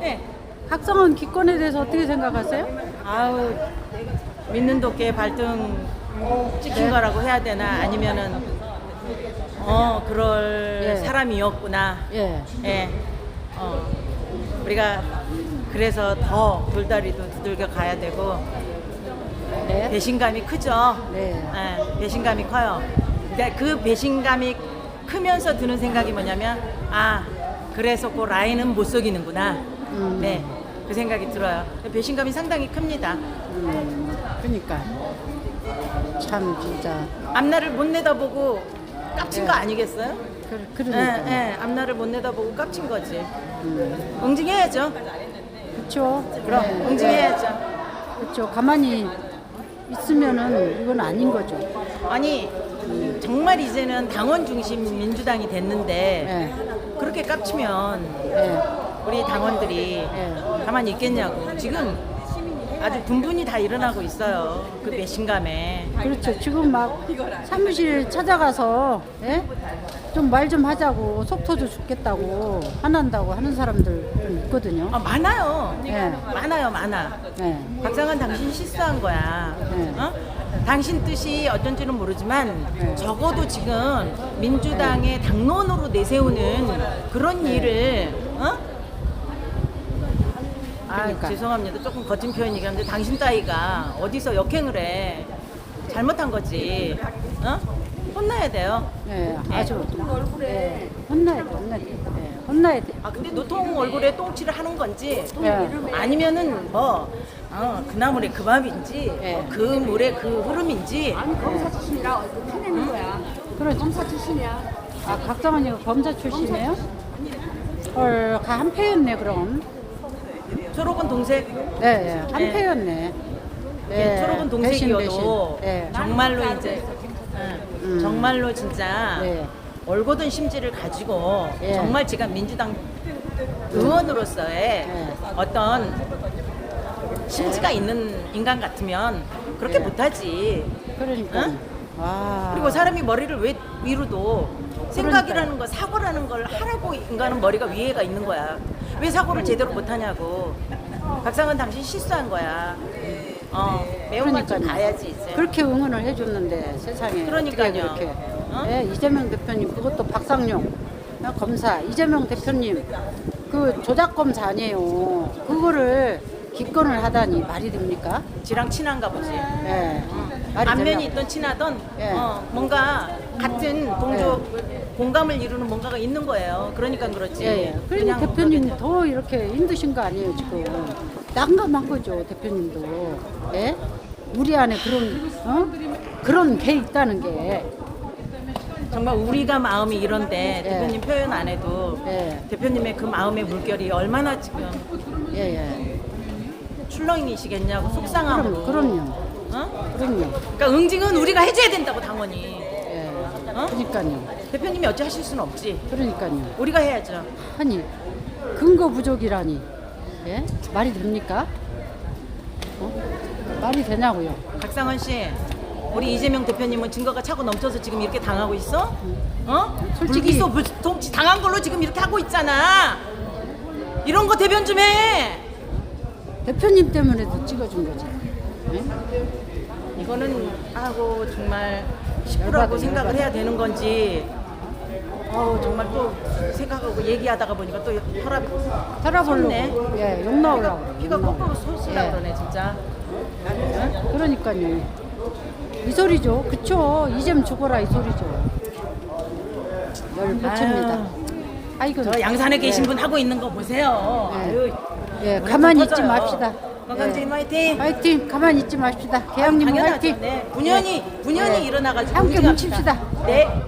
네. 각성원 기권에 대해서 어떻게 생각하세요? 아우 믿는 도끼에 발등 찍힌 네. 거라고 해야 되나 아니면은 어 그럴 예. 사람이었구나. 예. 예. 어 우리가 그래서 더 돌다리도 두들겨 가야 되고 네. 배신감이 크죠. 네. 예, 배신감이 커요. 근데 그 배신감이 크면서 드는 생각이 뭐냐면 아 그래서 그 라인은 못 속이는구나. 음. 네, 그 생각이 들어요. 배신감이 상당히 큽니다. 음, 그러니까 참 진짜 앞날을 못 내다보고 깝친 거 아니겠어요? 그, 예, 그러니까 예, 앞날을 못 내다보고 깝친 거지. 음, 응징해야죠. 그렇죠. 그럼 네, 응징해야죠. 그렇죠. 가만히 있으면은 이건 아닌 거죠. 아니 정말 이제는 당원 중심 민주당이 됐는데 네. 그렇게 깝치면 네. 우리 당원들이 네. 가만히 있겠냐고. 지금 아주 분분히 다 일어나고 있어요. 그 배신감에. 그렇죠. 지금 막 사무실 찾아가서 예? 좀말 좀 하자고 속 터져 죽겠다고 화난다고 하는 사람들 좀 있거든요. 아, 많아요. 네. 많아요, 많아. 네. 박상은 당신 실수한 거야. 네. 어? 당신 뜻이 어쩐지는 모르지만 네. 적어도 지금 민주당의 당론으로 내세우는 그런 네. 일을 어? 아 그러니까. 죄송합니다. 조금 거친 표현이긴 한데 당신 따위가 어디서 역행을 해 잘못한 거지. 어? 혼나야 돼요. 네, 아주 네, 혼나야 돼, 혼나야 돼, 네, 혼나야 돼. 아 근데 노통 얼굴에 똥칠을 하는 건지 네. 아니면은 뭐 어, 그 나물의 그 밥인지 네. 뭐그 물의 그 흐름인지 검사 출신이라 얼굴 타내는 거야. 그렇죠. 검사 출신이야. 아, 각성원이 가 검사 출신이에요? 헐, 가 한패였네 그럼. 초록은 동색 네, 네, 한패였네. 예, 초록은 동색이어도. 네. 정말로 이제 예, 음. 정말로 진짜 네. 올곧은 심지를 가지고 예. 정말 제가 민주당 의원으로서의 네. 어떤 심지가 있는 인간 같으면 그렇게 네. 못하지. 그러니까. 응? 와. 그리고 사람이 머리를 왜 위로도 생각이라는 거 사고라는 걸 하라고 인간은 머리가 위에가 있는 거야. 왜 사고를 제대로 못 하냐고. 박상은 당신 실수한 거야. 어, 매운맛 좀 그러니까요. 가야지 이제. 그렇게 응원을 해줬는데 세상에 그러니까요. 어떻게 그렇게 어? 예, 이재명 대표님 그것도 박상용 어, 검사 이재명 대표님 그 조작 검사 아니에요 그거를 기권을 하다니 말이 됩니까? 지랑 친한가 보지. 예. 말이 안면이. 있던 친하던 예. 어, 뭔가 같은 동조 공감을 이루는 뭔가가 있는 거예요. 그러니까 그렇지. 예, 예. 그러니 그냥 대표님. 더 이렇게 힘드신 거 아니에요 지금 난감한 거죠 대표님도 예? 우리 안에 그런 어? 그런 게 있다는 게 정말 우리가 마음이 이런데 예. 대표님 표현 안 해도 예. 대표님의 그 마음의 물결이 얼마나 지금 예, 예. 출렁이시겠냐고 속상함으로. 그럼, 그럼요. 어? 그럼요. 그러니까 응징은 우리가 해줘야 된다고 당원이. 예. 어? 그러니까요. 대표님이 어찌 하실 수는 없지. 그러니까요. 우리가 해야죠. 아니 근거 부족이라니 예? 말이 됩니까? 어? 말이 되냐고요? 박상원 씨, 우리 이재명 대표님은 증거가 차고 넘쳐서 지금 이렇게 당하고 있어? 어? 솔직히- 불기소 불통치 당한 걸로 지금 이렇게 하고 있잖아. 이런 거 대변 좀 해. 대표님 때문에도 찍어준 거지. 예? 이거는 하고 정말 식구라고 열받아, 생각을 열받아. 해야 되는 건지. 어우 정말 또 생각하고 얘기하다가 보니까 또 혈압이 살아보려고 솟네. 예, 욕 나오려고. 피가 욕 나오려고. 거꾸로 솟으라 예. 그러네 진짜. 그러니까요. 이 소리죠. 그쵸? 이젠 죽어라 이 소리죠. 열 붙입니다. 아이고. 저 양산에 계신 예. 분 하고 있는 거 보세요. 네. 아유, 예, 가만히 좀 있지. 맙시다. 건강주의 예. 화이팅. 화이팅! 가만히 있지 맙시다. 계양님 당연하죠. 화이팅! 네. 분연히 분연히 예. 일어나가지고 함께. 뭉칩시다. 네.